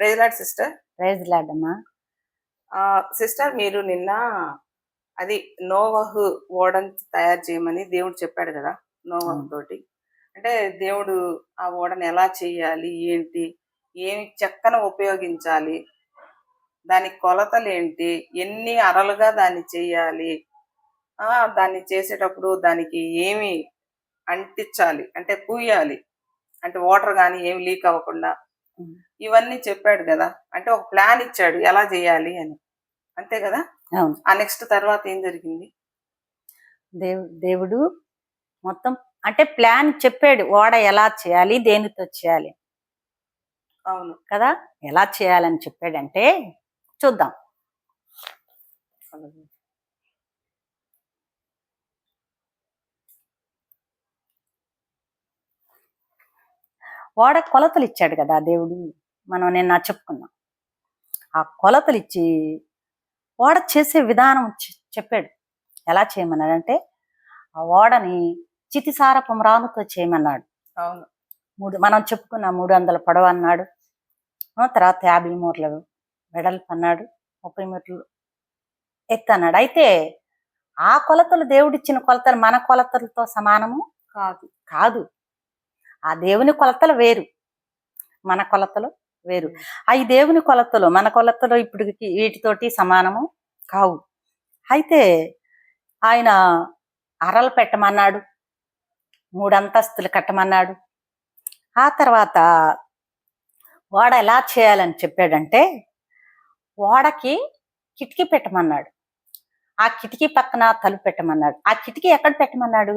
ప్రైజ్లాడ్ sister ప్రైజ్ లాడమ్మా sister మీరు నిన్న అది నోవహు ఓడని తయారు చేయమని దేవుడు చెప్పాడు కదా నోవహు. తోటి అంటే దేవుడు ఆ ఓడని ఎలా చేయాలి ఏంటి ఏమి చెక్కన ఉపయోగించాలి దాని కొలతలు ఏంటి ఎన్ని అరలుగా దాన్ని చేయాలి దాన్ని చేసేటప్పుడు దానికి ఏమి అంటించాలి అంటే పూయాలి అంటే వాటర్ కానీ ఏమి లీక్ అవ్వకుండా. ఇవన్నీ చెప్పాడు కదా. అంటే ఒక ప్లాన్ ఇచ్చాడు ఎలా చేయాలి అని. అంతే కదా? అవును. ఆ నెక్స్ట్ తర్వాత ఏం జరిగింది? దేవు దేవుడు మొత్తం అంటే ప్లాన్ చెప్పాడు. ఓడ ఎలా చేయాలి? దేనితో చేయాలి? అవును. కదా? ఎలా చేయాలని చెప్పాడంటే చూద్దాం. ఓడ కొలతలు ఇచ్చాడు కదా దేవుడు. మనం నిన్న చెప్పుకున్నాం. ఆ కొలతలు ఇచ్చి ఓడ చేసే విధానం చెప్పాడు. ఎలా చేయమన్నాడంటే ఆ ఓడని చితిసారపు మ్రానుతో చేయమన్నాడు. అవును. మూడు మనం చెప్పుకున్న మూడు వందల పొడవు అన్నాడు. తర్వాత యాభై మూరలు వెడల్పు అన్నాడు. ముప్పై మీటర్లు ఎత్తు అన్నాడు. అయితే ఆ కొలతలు దేవుడిచ్చిన కొలతలు మన కొలతలతో సమానము? కాదు. కాదు. ఆ దేవుని కొలతలు వేరు. మన కొలతలు వేరు. ఆ దేవుని కొలతలు మన కొలతలు ఇప్పుడు వీటితోటి సమానము కావు. అయితే ఆయన అరలు పెట్టమన్నాడు. మూడు అంతస్తులు కట్టమన్నాడు. ఆ తర్వాత ఓడ ఎలా చేయాలని చెప్పాడంటే ఓడకి కిటికీ పెట్టమన్నాడు. ఆ కిటికీ పక్కన తలుపు పెట్టమన్నాడు. ఆ కిటికీ ఎక్కడ పెట్టమన్నాడు?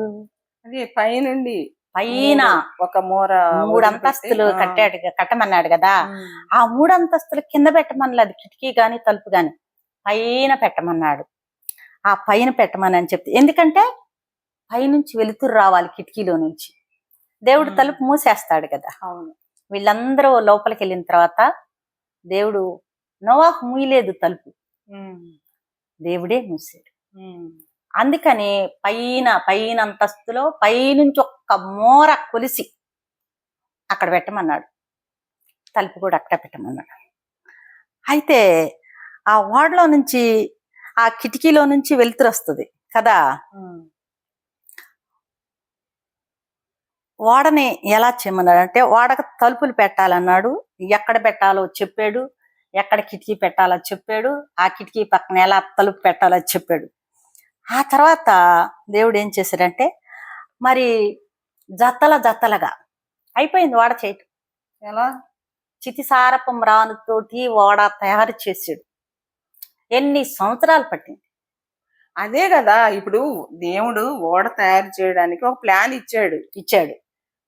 అది పైనుండి పైన ఒక మూర మూడు అంతస్తులు కట్టాడు కట్టమన్నాడు కదా. ఆ. మూడు అంతస్తులు కింద పెట్టమనలేదు. కిటికీ గాని తలుపు గాని. పైన పెట్టమన్నాడు. ఆ పైన పెట్టమని చెప్తే ఎందుకంటే పైనుంచి వెలుతురు రావాలి కిటికీలో నుంచి. దేవుడు. తలుపు మూసేస్తాడు కదా. అవును. వీళ్ళందరూ లోపలికి వెళ్ళిన తర్వాత దేవుడు నోవాహు మూయలేదు తలుపు. దేవుడే మూసాడు. అందుకని పైన పైన అంతస్తులో పైనుంచి ఒక్క మూర కొలిసి అక్కడ పెట్టమన్నాడు. తలుపు కూడా అక్కడ పెట్టమన్నాడు. అయితే ఆ వాడలో నుంచి ఆ కిటికీలో నుంచి వెలుతురు వస్తుంది కదా? ఉం. వాడని ఎలా చేయమన్నాడు అంటే వాడకు తలుపులు పెట్టాలన్నాడు. ఎక్కడ పెట్టాలో చెప్పాడు. ఎక్కడ కిటికీ పెట్టాలో చెప్పాడు. ఆ కిటికీ పక్కన ఎలా తలుపు పెట్టాలో చెప్పాడు. ఆ తర్వాత దేవుడు ఏం చేశాడంటే మరి జతల జతలుగా. అయిపోయింది వాడ చేయటం ఎలా? చితిసారపం రానుతోటి వాడ తయారు చేసాడు ఎన్ని సంవత్సరాలు పట్టింది? అదే కదా ఇప్పుడు దేవుడు ఓడ తయారు చేయడానికి ఒక ప్లాన్ ఇచ్చాడు. ఇచ్చాడు.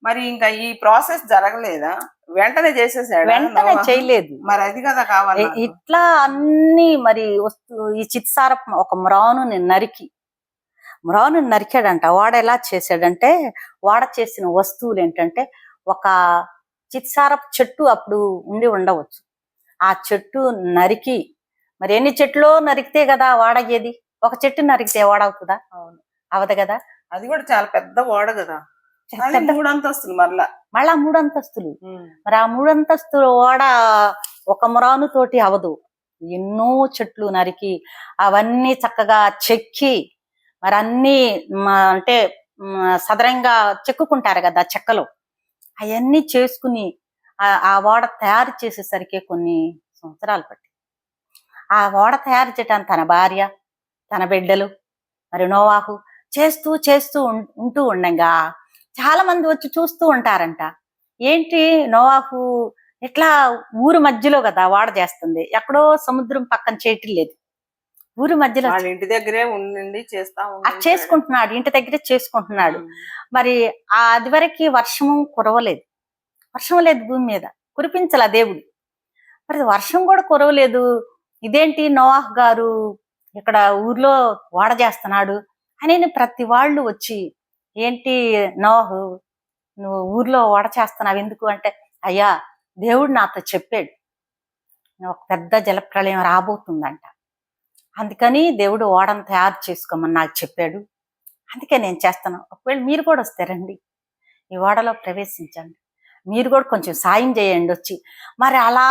మరి ఇంకా ఈ ప్రాసెస్ జరగలేదా? వెంటనే చేసేసాడు? వెంటనే చేయలేదు. మరి అది కదా కావాలి ఇట్లా అన్ని మరి వస్తు ఈ చిత్సారపు ఒక మ్రానుని నరికి మ్రాను నరికాడంట. వాడు ఎలా చేశాడంటే వాడ చేసిన వస్తువులు ఏంటంటే ఒక చిత్సారపు చెట్టు అప్పుడు ఉండి ఉండవచ్చు. ఆ చెట్టు నరికి మరి ఎన్ని చెట్లు నరికితే కదా వాడయ్యేది ఒక చెట్టు నరికితే వాడవుతుందా? అవును. అవదు కదా? అది కూడా చాలా పెద్ద ఓడ కదా. మూడు అంతస్తులు మళ్ళా మూడు అంతస్తులు మరి ఆ మూడు అంతస్తుల ఓడ ఒక మురాను తోటి అవదు. ఎన్నో చెట్లు నరికి అవన్నీ చక్కగా చెక్కి మరి అన్ని అంటే సదరంగా చెక్కుకుంటారు కదా చెక్కలు. అవన్నీ చేసుకుని ఆ- ఓడ తయారు చేసేసరికి కొన్ని సంవత్సరాలు పట్టి ఆ ఓడ తయారు చేయటానికి తన భార్య తన బిడ్డలు మరి నోవాహు చేస్తూ చేస్తూ ఉం- ఉంటూ ఉండగా చాలా మంది వచ్చి చూస్తూ ఉంటారంట. ఏంటి నోవాహు ఇట్లా ఊరు మధ్యలో కదా వాడ చేస్తుంది. ఎక్కడో సముద్రం పక్కన చేయటం లేదు. ఊరి మధ్యలో వాళ్ళ ఇంటి దగ్గరే ఉండండి చేస్తా. చేసుకుంటున్నాడు ఇంటి దగ్గరే చేసుకుంటున్నాడు. మరి ఆ అది వరకు వర్షము కురవలేదు. వర్షం లేదు భూమి మీద. కురిపించాల దేవుడు. మరి వర్షం కూడా కురవలేదు. ఇదేంటి నోవాహ్ గారు ఇక్కడ ఊర్లో వాడ చేస్తున్నాడు. అని ప్రతి వాళ్ళు వచ్చి ఏంటి నోవాహు నువ్వు ఊర్లో వాడ చేస్తున్నావు ఎందుకు? అంటే అయ్యా దేవుడు నాతో చెప్పాడు. ఒక పెద్ద జలప్రళయం రాబోతుందంట. అందుకని దేవుడు ఓడను తయారు చేసుకోమని నాకు చెప్పాడు. అందుకే నేను చేస్తాను. ఒకవేళ మీరు కూడా వస్తారండి ఈ ఓడలో ప్రవేశించండి. మీరు కూడా కొంచెం సాయం చేయండి వచ్చి. మరి అలా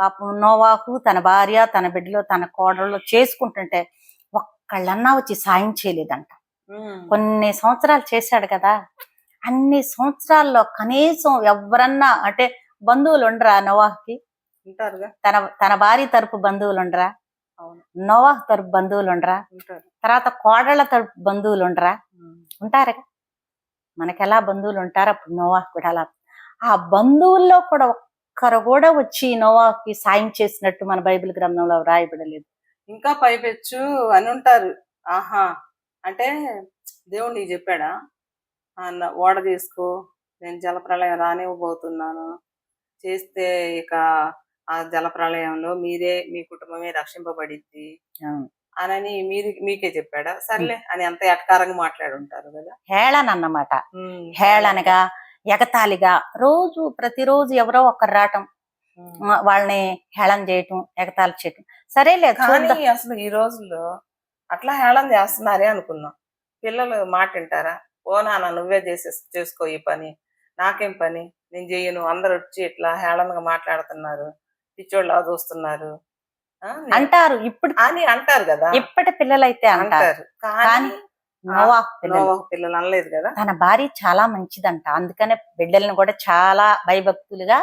పాపం నోవాహు తన భార్య తన బిడ్డలు తన కోడళ్ళు చేసుకుంటుంటే ఒక్కళ్ళన్నా వచ్చి సాయం చేయలేదంట. కొన్ని సంవత్సరాలు చేశాడు కదా. అన్ని సంవత్సరాల్లో కనీసం ఎవరన్నా అంటే బంధువులు ఉండరా నోవాహుకి తన తన భార్య తరపు బంధువులు ఉండరా? నోవాహు తరపు బంధువులు ఉండరా ఉంటారు. తర్వాత కోడళ్ళ తరపు బంధువులు ఉండరా ఉమ్. ఉంటారుగా మనకెలా బంధువులు ఉంటారు అప్పుడు నోవాహు కూడా అలా. ఆ బంధువుల్లో కూడా ఒక్కరు కూడా వచ్చి నోవాహుకి సాయం చేసినట్టు మన బైబిల్ గ్రంథంలో వ్రాయబడలేదు. ఇంకా పైపెచ్చు అని ఉంటారు ఆహా. అంటే దేవుడు నీకు చెప్పాడా? ఆ, నా- ఓడ చేసుకో నేను జలప్రళయం రానివ్వబోతున్నాను. చేస్తే ఇక ఆ జలప్రళయంలో మీరే మీ కుటుంబమే రక్షింపబడిద్ది అవును. అనని మీరు మీకే చెప్పాడా? సర్లే అని అంత ఎటకారంగా మాట్లాడి ఉంటారు కదా? హేళన అన్నమాట. హేళనగా ఎగతాళిగా రోజు ప్రతిరోజు ఎవరో ఒకరు రావటం వాళ్ళని హేళన చేయటం ఎగతాళి చేయటం. సరేలే కానీ చూద్దాం. అసలు ఈ రోజుల్లో అట్లా హేళన చేస్తున్నారే అనుకున్నాం. పిల్లలు మాట వింటారా? ఓ నాన్న నువ్వే చేసే చేసుకో ఈ పని. నాకేం పని? నేను చెయ్యను అందరు వచ్చి ఇట్లా హేళనగా మాట్లాడుతున్నారు. పిచ్చోళ్ళ చూస్తున్నారు. అంటారు. ఇప్పుడు అని అంటారు కదా. ఇప్పటి పిల్లలైతే అంటారు. అంటారు. కానీ నోవాహు పిల్లలు. అనలేదు కదా. తన భార్య చాలా మంచిదంట. అందుకనే బిడ్డలను కూడా చాలా భయభక్తులుగా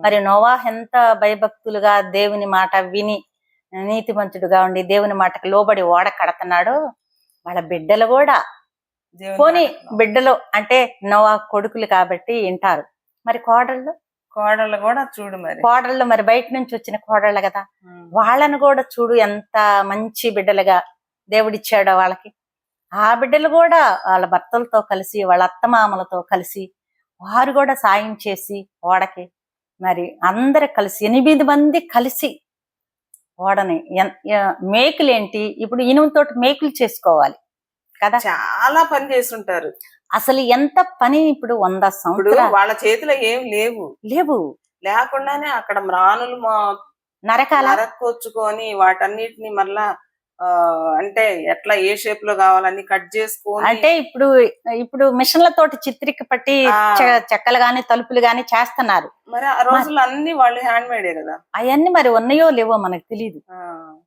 మరి నోవాహ్ ఎంత భయభక్తులుగా దేవుని మాట విని నీతిమంతుడుగా ఉండి దేవుని మాటకు లోబడి ఓడ కడతన్నాడు వాళ్ళ బిడ్డలు కూడా పోనీ. బిడ్డలు అంటే నోవా కొడుకులు కాబట్టి వింటారు. మరి కోడళ్ళు? కోడళ్ళు కూడా చూడు మరి. కోడళ్ళు మరి బయట నుంచి వచ్చిన కోడళ్ళు కదా. వాళ్ళను కూడా చూడు ఎంత మంచి బిడ్డలుగా దేవుడిచ్చాడో వాళ్ళకి. ఆ బిడ్డలు కూడా వాళ్ళ భర్తలతో కలిసి వాళ్ళ అత్తమామలతో కలిసి వారు కూడా సాయం చేసి ఓడకి మరి అందరు కలిసి ఎనిమిది మంది కలిసి ఓడని ఎ- మేకులేంటి? ఇప్పుడు ఇనుముతోటి మేకులు చేసుకోవాలి కదా. చాలా పని చేస్తుంటారు. అసలు ఎంత పని ఇప్పుడు వంద సంవత్సరాలు? వాళ్ళ చేతిలో ఏం లేవు. లేవు. లేకుండానే అక్కడ మ్రానులు నరకాల? నరక్కొచ్చుకొని వాటన్నిటిని మళ్ళా అంటే ఎట్లా ఏ షేప్లో కావాలని కట్ చేసుకొని అంటే ఇప్పుడు ఇప్పుడు మిషన్లతోటి చిత్రిక పట్టి చెక్కలు గాని తలుపులు గాని చేస్తున్నారు. మరి ఆ రోజుల్లో అన్ని వాళ్ళు హ్యాండ్ మేడే కదా? అవన్నీ మరి ఉన్నాయో లేవో మనకు తెలియదు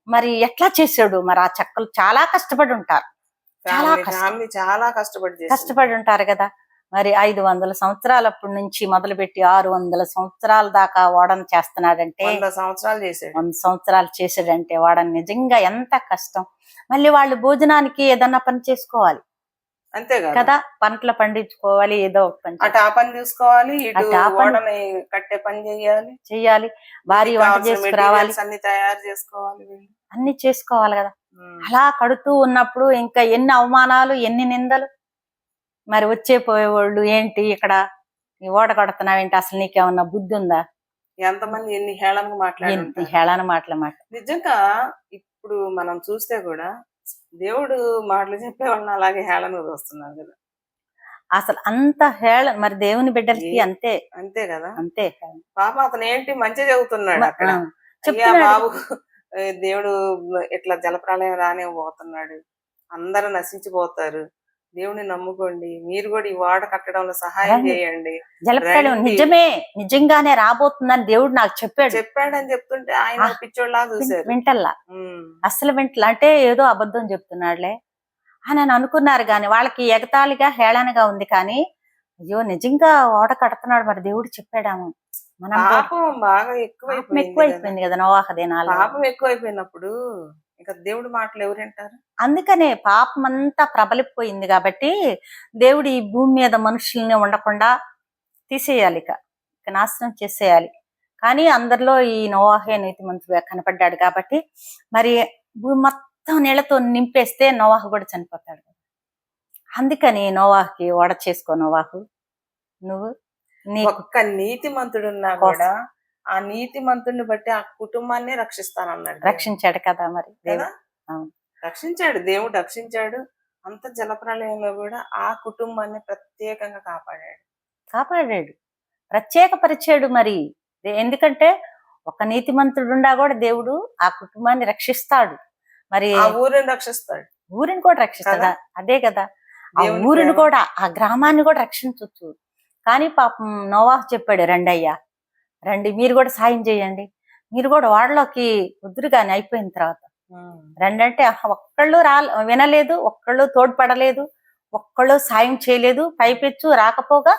మరి ఎట్లా చేసాడు మరి ఆ చెక్కలు చాలా కష్టపడి ఉంటారు. ఫ్యామిలీ చాలా కష్టపడి. కష్టపడి ఉంటారు కదా. మరి ఐదు వందల సంవత్సరాలప్పటి నుంచి మొదలుపెట్టి ఆరు వందల సంవత్సరాల దాకా ఓడన చేస్తున్నాడంటే వంద సంవత్సరాలు చేసాడు వంద సంవత్సరాలు చేసాడంటే వాడని నిజంగా ఎంత కష్టం. మళ్ళీ వాళ్ళు భోజనానికి ఏదన్నా పని చేసుకోవాలి. అంతే కదా. పంటలు పండించుకోవాలి ఏదో ఒక పని అటు ఆ పని చూసుకోవాలి కట్టే పని చేయాలి. చెయ్యాలి భారీ వంట చేసుకురావాలి. materials అన్ని తయారు చేసుకోవాలి. అన్ని చేసుకోవాలి కదా. అలా కడుతూ ఉన్నప్పుడు ఇంకా ఎన్ని అవమానాలు ఎన్ని నిందలు. మరి వచ్చే పోయేవాళ్ళు ఏంటి ఇక్కడ ఈ ఓడ కడుతున్నావేంటి? అసలు నీకేమన్నా బుద్ధి ఉందా ఎంతమంది ఎన్ని హేళనగా మాట్లాడి. హేళన మాటల మాట. నిజంగా ఇప్పుడు మనం చూస్తే కూడా దేవుడు మాటలు చెప్పే వాళ్ళని అలాగే హేళన చూస్తున్నారు కదా. అసలు అంత హేళన మరి దేవుని బిడ్డలకి అంతే. అంతే కదా. అంతే హేళన. పాప అతను ఏంటి మంచిగా చదువుతున్నాడు అక్కడ. బాబు దేవుడు ఇట్లా జలప్రలయం రానే పోతున్నాడు అందరూ నశించిపోతారు. దేవుని నమ్ముకోండి. మీరు కూడా ఈ వాడ కట్టడంలో సహాయం. చేయండి. జలప్రళయం రండి. నిజమే నిజంగానే రాబోతుందని దేవుడు నాకు చెప్పాడు. చెప్పాడని చెప్తుంటే ఆయన. పిచ్చోళ్ళ చూశారు. వింటల్లా. అసలు వింటలా అంటే ఏదో అబద్ధం చెప్తున్నాడులే. అని అని అనుకున్నారు కానీ వాళ్ళకి ఎగతాళిగా హేళనగా ఉంది కానీ అయ్యో నిజంగా ఓడ కడుతున్నాడు మరి దేవుడు చెప్పాడాము. మనం పాపం బాగా ఎక్కువైపోయింది కదా. నోవాహ దినాలు పాపం ఎక్కువైపోయినప్పుడు ఇంకా దేవుడి మాటలు ఎవరు వింటారు? అందుకనే పాపం అంతా ప్రబలిపోయింది కాబట్టి దేవుడు ఈ భూమి మీద మనుషుల్ని ఉండకుండా తీసేయాలి ఇక. నాశనం చేసేయాలి. కానీ అందరిలో ఈ నోవాహే నీతిమంతుడుగా కనపడ్డాడు కాబట్టి మరి భూమి మొత్తం నీళ్ళతో నింపేస్తే నోవాహు కూడా చనిపోతాడు అందుకని నోవాహుకి ఓడ చేసుకో నోవాహు. నువ్వు? ఒక్క నీతిమంతుడున్నా కూడా ఆ నీతిమంతుడిని బట్టి ఆ కుటుంబాన్ని రక్షిస్తానన్నాడు రక్షించాడు కదా మరి. రక్షించాడు. దేవుడు రక్షించాడు. అంత జలప్రలయంలో కూడా ఆ కుటుంబాన్ని ప్రత్యేకంగా కాపాడాడు. కాపాడాడు. ప్రత్యేకపరిచాడు మరి. ఏ- ఎందుకంటే ఒక నీతిమంతుడుండా కూడా దేవుడు ఆ కుటుంబాన్ని రక్షిస్తాడు. మరి ఆ ఊరిని రక్షిస్తాడు. ఊరిని కూడా రక్షిస్తాడా? అదే కదా. ఆ ఊరిని. కూడా ఆ గ్రామాన్ని కూడా రక్షించవచ్చు కానీ పాపం నోవాహు చెప్పాడు రండి అయ్యా రండి మీరు కూడా సాయం చేయండి. మీరు కూడా వాడలోకి వద్దురు కానీ అయిపోయిన తర్వాత. రెండంటే ఆహా, ఒక్కళ్ళు రా వినలేదు ఒక్కళ్ళు తోడ్పడలేదు ఒక్కళ్ళు సాయం చేయలేదు పైపెచ్చు రాకపోగా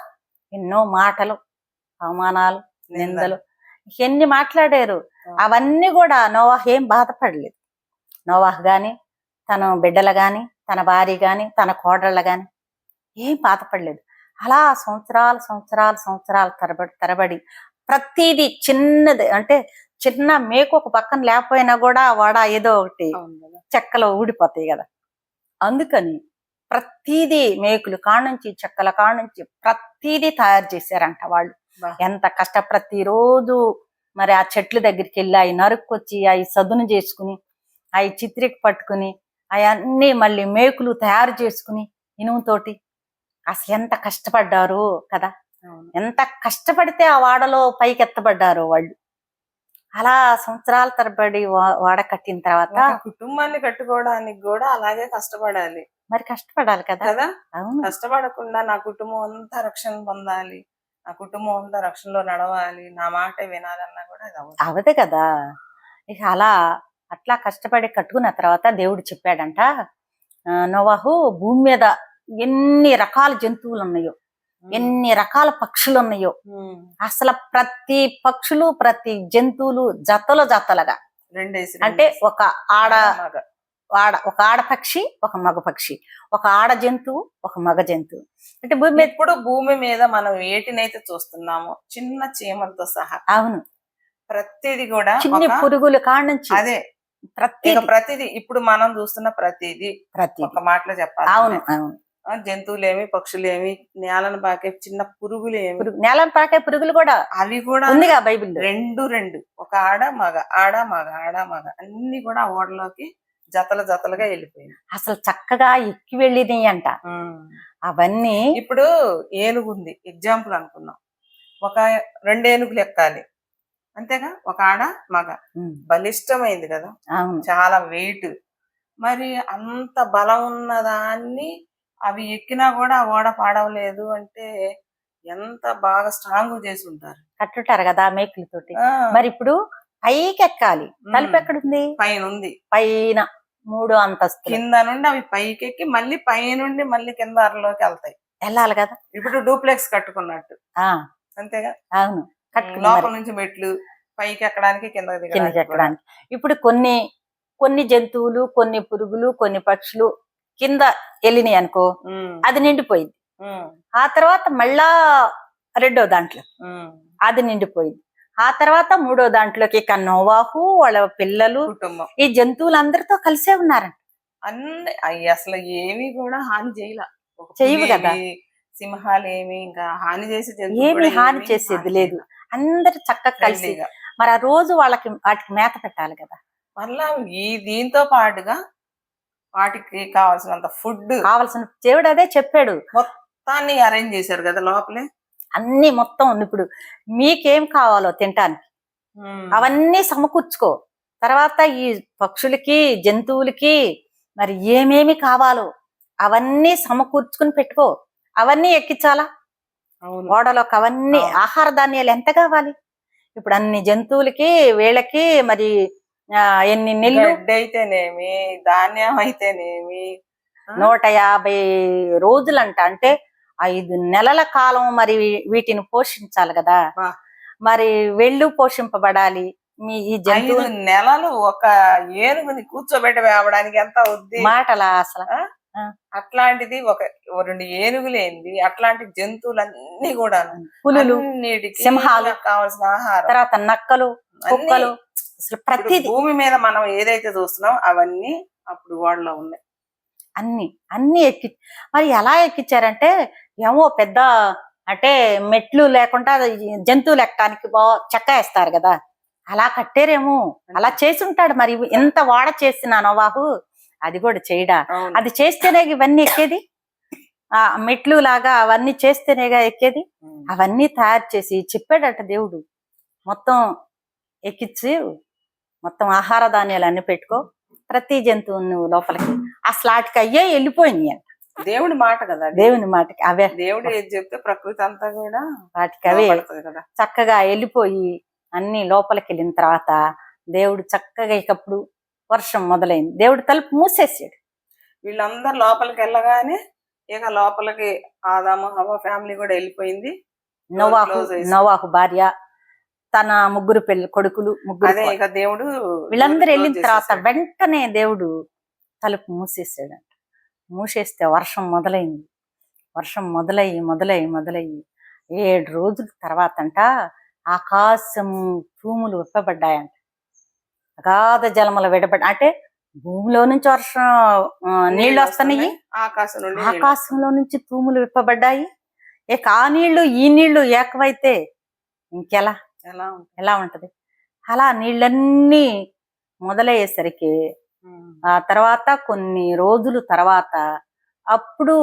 ఎన్నో మాటలు అవమానాలు నిందలు. ఎన్ని మాట్లాడారు. అవన్నీ కూడా నోవాహ్ ఏం బాధపడలేదు. నోవాహ్ గాని తన బిడ్డలు గాని తన భార్య గాని తన కోడళ్ళ గాని ఏం బాధపడలేదు. అలా సంవత్సరాలు సంవత్సరాలు సంవత్సరాలు తరబడి తరబడి ప్రతిదీ చిన్నది అంటే చిన్న మేకు ఒక పక్కన లేకపోయినా కూడా వాడ ఏదో ఒకటి. చెక్కలు ఊడిపోతాయి కదా అందుకని ప్రతిదీ మేకులు కానుంచి చెక్కల కానుంచి ప్రతిదీ తయారు చేశారంట వాళ్ళు. ఎంత కష్ట ప్రతిరోజు మరి ఆ చెట్ల దగ్గరికి వెళ్ళి అవి నరుక్కొచ్చి అవి సదును చేసుకుని అవి చిత్రికి పట్టుకుని అవన్నీ మళ్ళీ మేకులు తయారు చేసుకుని ఇనుముతోటి అసలు ఎంత కష్టపడ్డారు కదా. ఎంత కష్టపడితే ఆ వాడలో పైకి ఎత్తబడ్డారు వాళ్ళు. అలా సంవత్సరాల తరబడి వాడ కట్టిన తర్వాత కుటుంబాన్ని కట్టుకోవడానికి కూడా అలాగే కష్టపడాలి. మరి కష్టపడాలి కదా. కదా? కష్టపడకుండా నా కుటుంబం అంతా రక్షణ పొందాలి. నా కుటుంబం అంతా రక్షణలో నడవాలి. నా మాట వినాలన్నా కూడా. అవదు కదా. ఇక అలా అట్లా కష్టపడి కట్టుకున్న తర్వాత దేవుడు చెప్పాడంట నోవాహు భూమి మీద ఎన్ని రకాల జంతువులు ఉన్నాయో ఎన్ని రకాల పక్షులు ఉన్నాయో. అసలు ప్రతి పక్షులు ప్రతి జంతువులు జతలు జతలుగా. రెండేసి అంటే. ఒక ఆడ. ఆడ ఒక ఆడ పక్షి ఒక మగ పక్షి. ఒక ఆడ జంతువు ఒక మగ జంతువు. అంటే భూమి మీద ఇప్పుడు భూమి మీద మనం వేటినైతే చూస్తున్నామో చిన్న చీమలతో సహా అవును. ప్రతిది కూడా చిన్ని పురుగుల కాడ నుంచి అదే. ప్రతి ప్రతిది. ఇప్పుడు మనం చూస్తున్న ప్రతిది ప్రతి ఒక మాటలో చెప్పాలి అవును అవును. జంతువులేమి పక్షులేమి నేలను పాకే చిన్న పురుగులేమి. పురుగు నేలను పాకే పురుగులు కూడా అవి కూడా ఉందిగా బైబిల్ రెండు రెండు. ఒక ఆడ మగ ఆడ మగ ఆడ మగ. అన్ని కూడా ఓడలోకి జతల జతలుగా వెళ్ళిపోయింది అసలు చక్కగా ఎక్కి వెళ్ళినాయి అంట. అవన్నీ ఇప్పుడు ఏనుగు ఉంది. ఎగ్జాంపుల్ అనుకుందాం. ఒక రెండు ఏనుగులు ఎక్కాలి. అంతేగా? ఒక ఆడ మగ. బలిష్టమైంది కదా? చాలా వెయిట్ మరి అంత బలం ఉన్న దాన్ని అవి ఎక్కినా కూడా ఆ ఓడ పాడవలేదు అంటే ఎంత బాగా స్ట్రాంగ్ చేసి ఉంటారు కట్టుంటారు కదా మేకులతోటి మరి ఇప్పుడు పైకి ఎక్కాలి తలుపు ఎక్కడుంది? పైన ఉంది పైన మూడు అంతస్తులు. కింద నుండి అవి పైకి ఎక్కి మళ్ళీ పైనుండి మళ్ళీ కింద అరలోకి వెళ్తాయి. వెళ్ళాలి కదా. ఇప్పుడు డూప్లెక్స్ కట్టుకున్నట్టు. ఆ. అంతేగా? అవును. లోపల నుంచి మెట్లు పైకి ఎక్కడానికి కింద కిందకి ఎక్కడానికి. ఇప్పుడు కొన్ని కొన్ని జంతువులు కొన్ని పురుగులు కొన్ని పక్షులు కింద వెళ్ళినాయి అనుకో అది నిండిపోయింది. ఆ తర్వాత మళ్ళా రెండో దాంట్లో. అది నిండిపోయింది. ఆ తర్వాత మూడో దాంట్లోకి ఇక నోవాహు వాళ్ళ పిల్లలు కుటుంబం. ఈ జంతువులందరితో కలిసే ఉన్నారంట. అన్ని అవి అసలు ఏమి కూడా హాని చేయలే. పులి కదా. సింహాలు ఏమి ఇంకా హాని చేసే జంతువులు ఏమి హాని చేసేది లేదు. అందరు చక్కగా కలిసి. మరి ఆ రోజు వాళ్ళకి వాటికి మేత పెట్టాలి కదా. మళ్ళా ఈ దీంతో పాటుగా వాటికి కావాల్సినంత ఫుడ్. కావలసిన దేవుడు అదే చెప్పాడు. మొత్తాన్ని అరేంజ్ చేశారు కదా లోపలే? అన్ని మొత్తం ఇప్పుడు మీకేం కావాలో తినటానికి? అవన్నీ సమకూర్చుకో. తర్వాత ఈ పక్షులకి జంతువులకి మరి ఏమేమి కావాలో అవన్నీ సమకూర్చుకుని పెట్టుకో. అవన్నీ ఎక్కించాలా? ఓడలోకి అవన్నీ అవును. ఆహార ధాన్యాలు ఎంత కావాలి? ఇప్పుడు అన్ని జంతువులకి వీళ్ళకి మరి ఎన్ని నెల్లు? గడ్డి అయితేనేమి ధాన్యం అయితేనేమి? నూట యాభై రోజులంట. అంటే ఐదు నెలల కాలం మరి వీటిని పోషించాలి కదా. మరి వెళ్ళు పోషింపబడాలి. మీ ఈ ఐదు జంతువులు నెలలు ఒక ఏనుగుని కూర్చోబెట్టి వేవడానికి ఎంత అవుద్ది? మాటలా అసలు. అట్లాంటిది ఒక రెండు ఏనుగులేంది. అట్లాంటి జంతువులన్నీ కూడా పులులు సింహాలు. కావాల్సిన ఆహారం. తర్వాత నక్కలు కుక్కలు. అసలు ప్రతిదీ భూమి మీద మనం ఏదైతే చూస్తున్నాం అవన్నీ అప్పుడు వాళ్ళలో ఉన్నాయి. అన్ని అన్ని ఎక్కి మరి ఎలా ఎక్కించారంటే ఏమో పెద్ద అంటే మెట్లు లేకుండా జంతువులు ఎక్కడానికి బా చెక్క వేస్తారు కదా. అలా కట్టారేమో. అలా చేసి ఉంటాడు మరి. ఎంత వాడ చేసిన నవాహు అది కూడా చేయడా. అది చేస్తేనే ఇవన్నీ ఎక్కేది? ఆ మెట్లు లాగా అవన్నీ చేస్తేనేగా ఎక్కేది. అవన్నీ తయారు చేసి చెప్పాడట దేవుడు. మొత్తం ఎక్కించి మొత్తం ఆహార ధాన్యాలు అన్ని పెట్టుకో. ప్రతి జంతువు నువ్వు లోపలికి అసలు వాటికి అయ్యే వెళ్ళిపోయినాయి అంట. దేవుడి మాట కదా. దేవుని మాటకి అవే. దేవుడు ఏది చెప్తే ప్రకృతి అంతా కూడా వాటికి అవే. కదా. చక్కగా వెళ్ళిపోయి అన్ని లోపలికి వెళ్ళిన తర్వాత దేవుడు చక్కగా ఇకప్పుడు వర్షం మొదలైంది. దేవుడు తలుపు మూసేసాడు. వీళ్ళందరూ లోపలికి వెళ్ళగానే ఇక లోపలికి ఆదాము హవ ఫ్యామిలీ కూడా వెళ్ళిపోయింది. నోవాహు. నోవాహు భార్య తన ముగ్గురు పెళ్ళి కొడుకులు ముగ్గురు దేవుడు వీళ్ళందరూ వెళ్ళిన తర్వాత. వెంటనే దేవుడు తలుపు మూసేసాడంట. మూసేస్తే వర్షం మొదలైంది. వర్షం మొదలయ్యి మొదలయ్యి మొదలయ్యి. ఏడు రోజుల తర్వాత అంట ఆకాశం భూములు విప్పబడ్డాయంట. అగాధ జలములు విడబడ్డ అంటే భూమిలో నుంచి వర్షం నీళ్ళు వస్తున్నాయి. ఆకాశంలో నుంచి తూములు విప్పబడ్డాయి. ఇక ఆ నీళ్ళు ఈ నీళ్ళు ఏకమైతే ఇంకెలా? ఎలా ఉంటుంది? ఎలా ఉంటది అలా నీళ్ళన్నీ మొదలయ్యేసరికి. ఆ తర్వాత కొన్ని రోజుల తర్వాత అప్పుడు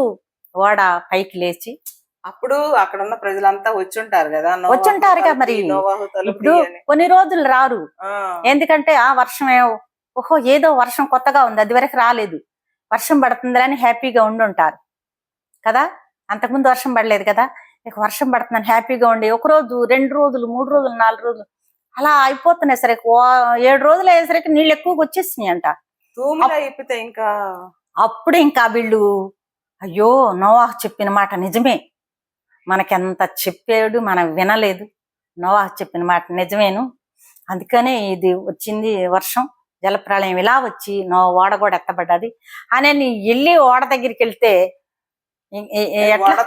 ఓడ పైకి లేచి అప్పుడు అక్కడ ఉన్న ప్రజలంతా వచ్చి ఉంటారు కదా వచ్చుంటారుగా తలుపు మరి. ఇప్పుడు. కొన్ని రోజులు రారు ఎందుకంటే ఆ వర్షమే ఓహో ఏదో వర్షం కొత్తగా ఉంది అది వరకు రాలేదు వర్షం పడుతుందని హ్యాపీగా ఉండి ఉంటారు కదా అంతకుముందు వర్షం పడలేదు కదా ఇక వర్షం పడుతుందని హ్యాపీగా ఉండి ఒక రోజు రెండు రోజులు మూడు రోజులు నాలుగు రోజులు అలా అయిపోతున్నాయి సరే. ఏడు రోజులు అయ్యేసరికి నీళ్ళు ఎక్కువగా వచ్చేసినాయి అంట. అయిపోతే ఇంకా? అప్పుడు ఇంకా వీళ్ళు అయ్యో నోవాహ్ చెప్పిన మాట నిజమే. మనకెంత చెప్పాడు మనం వినలేదు. నోవాహ్ చెప్పిన మాట నిజమేను. అందుకనే ఇది వచ్చింది వర్షం జలప్రళయం ఇలా వచ్చి నో ఓడ కూడా ఎత్తబడ్డది. అని వెళ్ళి ఓడ దగ్గరికి వెళ్తే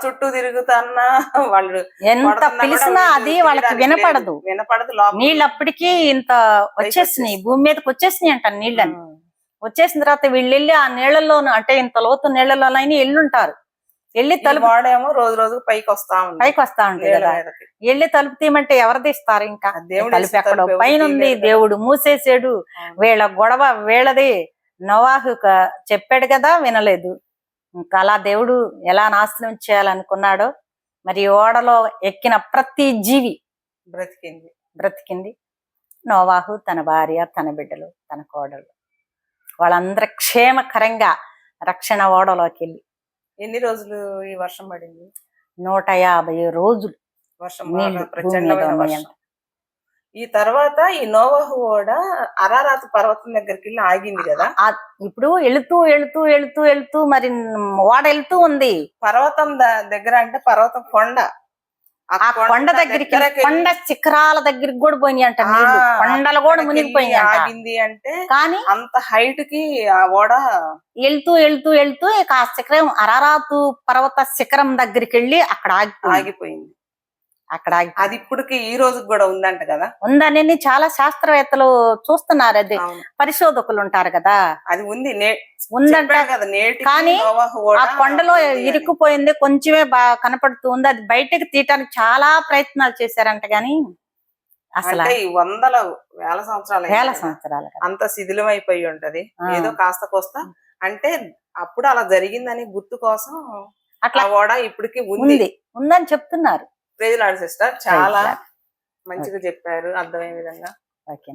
చుట్టూ తిరుగుతున్నా వాళ్ళు ఎంత పిలిచినా అది వీళ్ళు వాళ్ళకి వినపడదు. వినపడదు నీళ్ళు అప్పటికి ఇంత వచ్చేసినాయి భూమి మీదకి వచ్చేసినాయి అంట నీళ్ళని. వచ్చేసిన తర్వాత వీళ్ళు వెళ్ళి ఆ నీళ్ళలోను అంటే ఇంత లోతు నీళ్ళలోనైనా ఎల్లుంటారు వెళ్ళి తలుపు వాడేమో రోజు రోజు పైకి వస్తా పైకి వస్తా ఉంటాయి కదా. వెళ్ళి తలుపు తీయమంటే ఎవరు తీస్తారు ఇంకా తలుపు ఎక్కడో పైన ఉంది. దేవుడు మూసేసాడు. వీళ్ళ గొడవ వీళ్ళది నవాహు క- చెప్పాడు కదా వినలేదు ఇంకా అలా దేవుడు ఎలా నాశనం చేయాలనుకున్నాడో మరి ఓడలో ఎక్కిన ప్రతి జీవి బ్రతికింది. బ్రతికింది. నోవాహు తన భార్య తన బిడ్డలు తన కోడలు. వాళ్ళందరూ క్షేమకరంగా రక్షణ ఓడలోకి వెళ్ళి. ఎన్ని రోజులు ఈ వర్షం పడింది? నూట యాభై రోజులు వర్షం బాగా ప్రచండమైన. వర్షం. ఈ తర్వాత ఈ నోవహు ఓడ అరారాతు పర్వతం దగ్గరికి వెళ్ళి ఆగింది కదా. ఇప్పుడు వెళుతూ వెళుతూ వెళుతూ వెళుతూ మరి ఓడ వెళుతూ ఉంది. పర్వతం దగ్గర అంటే పర్వతం కొండ. ఆ కొండ దగ్గరికి కొండ శిఖరాల దగ్గరికి కూడా పోయినాయి అంట కొండలు కూడా మునిగిపోయినాయి అంట. ఆగింది అంటే కానీ అంత హైట్కి ఆ ఓడ వెళ్తూ వెళ్తూ వెళ్తూ ఇక ఆ శిఖరం అరారాతు పర్వత శిఖరం దగ్గరికి వెళ్ళి అక్కడ ఆగిపోయింది. అక్కడ అది ఇప్పటికి ఈ రోజుకి కూడా ఉందంట కదా? ఉందని చాలా శాస్త్రవేత్తలు చూస్తున్నారు. అది. పరిశోధకులు ఉంటారు కదా? అది ఉంది. ఉందంట. కానీ ఆ కొండలో. ఇరుక్కుపోయింది. కొంచెమే బాగా కనపడుతూ ఉంది. అది బయటకు తీయటానికి చాలా ప్రయత్నాలు చేశారంట గాని అసలు వందల వేల సంవత్సరాలు వేల. సంవత్సరాలు. అంత శిథిలం అయిపోయి ఉంటది. ఏదో కాస్త కోస్తా. అంటే అప్పుడు అలా జరిగిందని గుర్తు కోసం అట్లా ఓడ ఇప్పటికి ఉంది. ఉందని చెప్తున్నారు. ప్రేజలాడు సిస్టర్. చాలా మంచిగా చెప్పారు. అర్థమయ్యే విధంగా ఓకే.